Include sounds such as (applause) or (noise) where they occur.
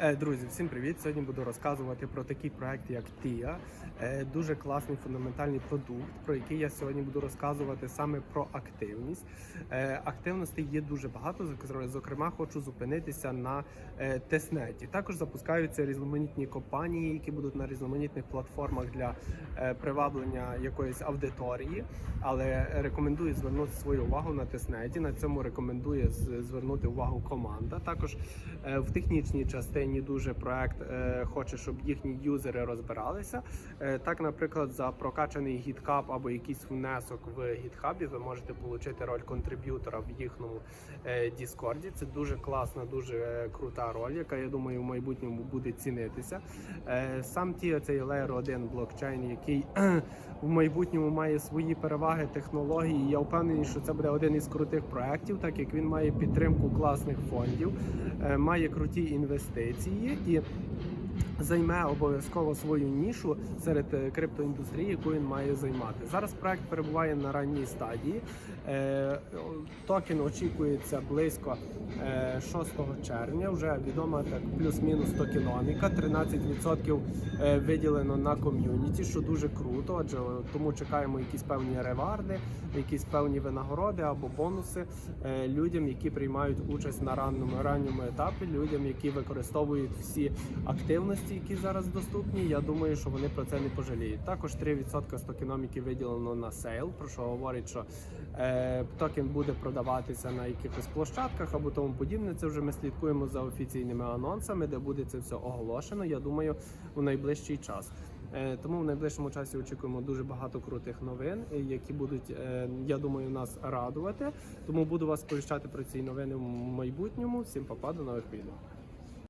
Е, Друзі, всім привіт! Сьогодні буду розказувати про такий проект, як TIA. Е, Дуже класний фундаментальний продукт, про який я сьогодні буду розказувати саме про активність. Е, Активностей є дуже багато. Зокрема, хочу зупинитися на тестнеті. Також запускаються різноманітні компанії, які будуть на різноманітних платформах для приваблення якоїсь аудиторії. Але рекомендую звернути свою увагу на тестнеті. На цьому рекомендує звернути увагу команда. Також В технічній частині дуже проект е, хоче, щоб їхні юзери розбиралися. Е, Так, наприклад, за прокачаний GitHub або якийсь внесок в GitHub ви можете отримати роль контриб'ютора в їхньому е, Discord. Це дуже класна, дуже е, крута роль, яка я думаю в майбутньому буде цінитися. Е, Сам ті цей Layer 1 блокчейн, який (clears throat) в майбутньому має свої переваги технології. Я впевнений, що це буде один із крутих проєктів, так як він має підтримку класних фондів, е, має круті інвестиції і займе обов'язково свою нішу серед е, криптоіндустрії, яку він має займати. Зараз проект перебуває на ранній стадії. Е, Токен очікується близько е, 6 червня. Вже відома так плюс-мінус токеноміка. 13% е, виділено на ком'юніті, що дуже круто. Адже тому чекаємо якісь певні реварди, якісь певні винагороди або бонуси е, людям, які приймають участь на ранньому ранньому етапі, людям, які використовують всі активності, які зараз доступні. Я думаю, що вони про це не пожаліють. Також 3% з токеноміки виділено на сейл, про що говорить, що е, токен буде продаватися на якихось площадках або тому подібне. Це вже ми слідкуємо за офіційними анонсами, де буде це все оголошено. Я думаю, у найближчий час. Е, Тому в найближчому часі очікуємо дуже багато крутих новин, які будуть, е, я думаю, нас радувати. Тому буду вас сповіщати про ці новини в майбутньому. Всім папа, до нових відео.